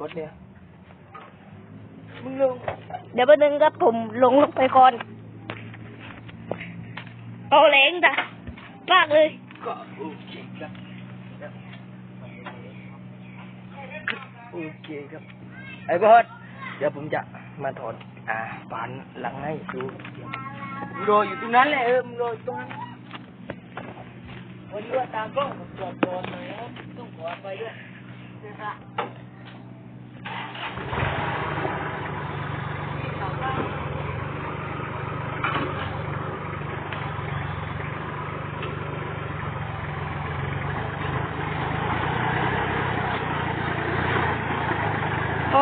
กดเนี่ยมึงลงเดี๋ยวแป๊บนึงครับผมลงลงไปก่อน เอาแรงจ้ะมากเลยก็โอเคครับโอเคครับ ไอ้บอสเดี๋ยวผมจะมาถอดอ่าปานหลังให้ดูมึงรออยู่ตรงนั้นแหละเออมึงรออยู่ตรงนั้นวันนี้ว่าตากล้องผมจอดรอหน่อยนะต้องขอไปด้วยนะครับ เอาเอาเอาเอา โอเคครับ เดี๋ยวเราจะ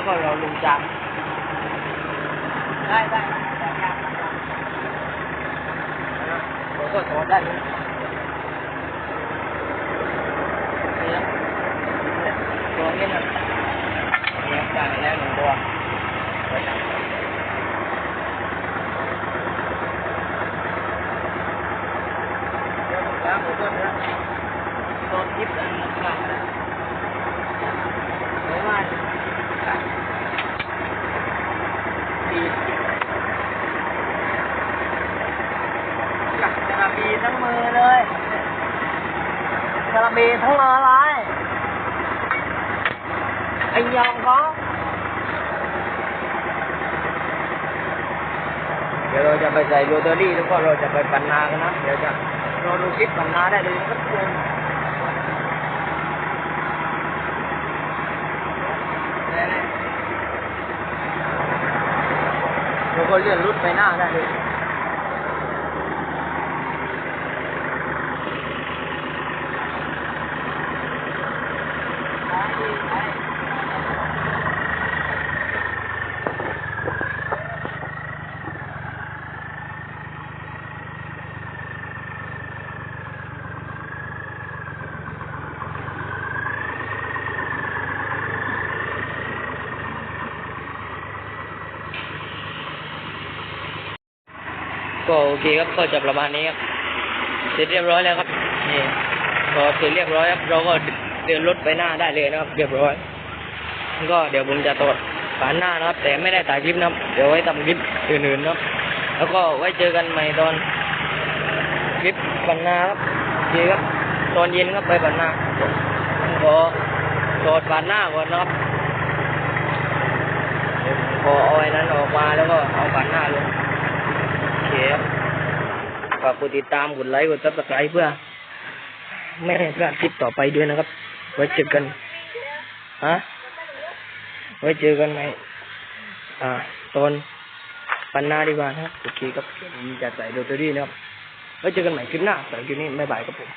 วก็เราลงจานได้ได้ได้ครับเราก็ถอดได้เลยนี่ครับตัวนี้นะนี่ครับได้แล้วหนึ่งตัวไว้จับ แล้วผมก็จะโดนทิปอันหลังนะไม่ว่าปีกั จะระบีทั้งมือเลยจะระบีทั้งมือเลยไอ้ยองเขาเดี๋ยวเราจะไปใส่โรตารี่แล้วก็เราจะไปปันนากันนะ เดี๋ยวจะรอดูคลิปปันนาได้เลยนะครับทุกคนเราก็เลื่อนรุดไปหน้าได้เลย ก็โอเคครับก็จะประมาณนี้ครับ เสร็จเรียบร้อยแล้วครับนี่พอเสร็จเรียบร้อยครับ เราก็เดินรถไปหน้าได้เลยนะครับ เรียบร้อยก็เดี๋ยวผมจะตรวจฝานหน้านะครับ แต่ไม่ได้ถ่ายคลิปนะครับ เดี๋ยวไว้ทำคลิปอื่นๆนะครับ แล้วก็ไว้เจอกันใหม่ตอนคลิปปันนาครับโอเคครับ ตอนเย็นครับไปปันนาขอตรวจฝานหน้าก่อนนะครับเดี๋ยวผมขอเอาไอ้นั้นออกมาแล้วก็เอาฝานหน้าลงโอเคครับ ฝากกดติดตามกดไลค์กดซับสไครต์เพื่อ ไม่ให้พลาดคลิปต่อไปด้วยนะครับ ไว้เจอกันฮะไว้เจอกันในอ่าตอนปันหน้าดีกว่านะครับโอเคครับผมจะใส่โรตารี่นะครับไว้เจอกันใหม่คลิปหน้าสำหรับคลิปนี้บ๊ายบายครับผม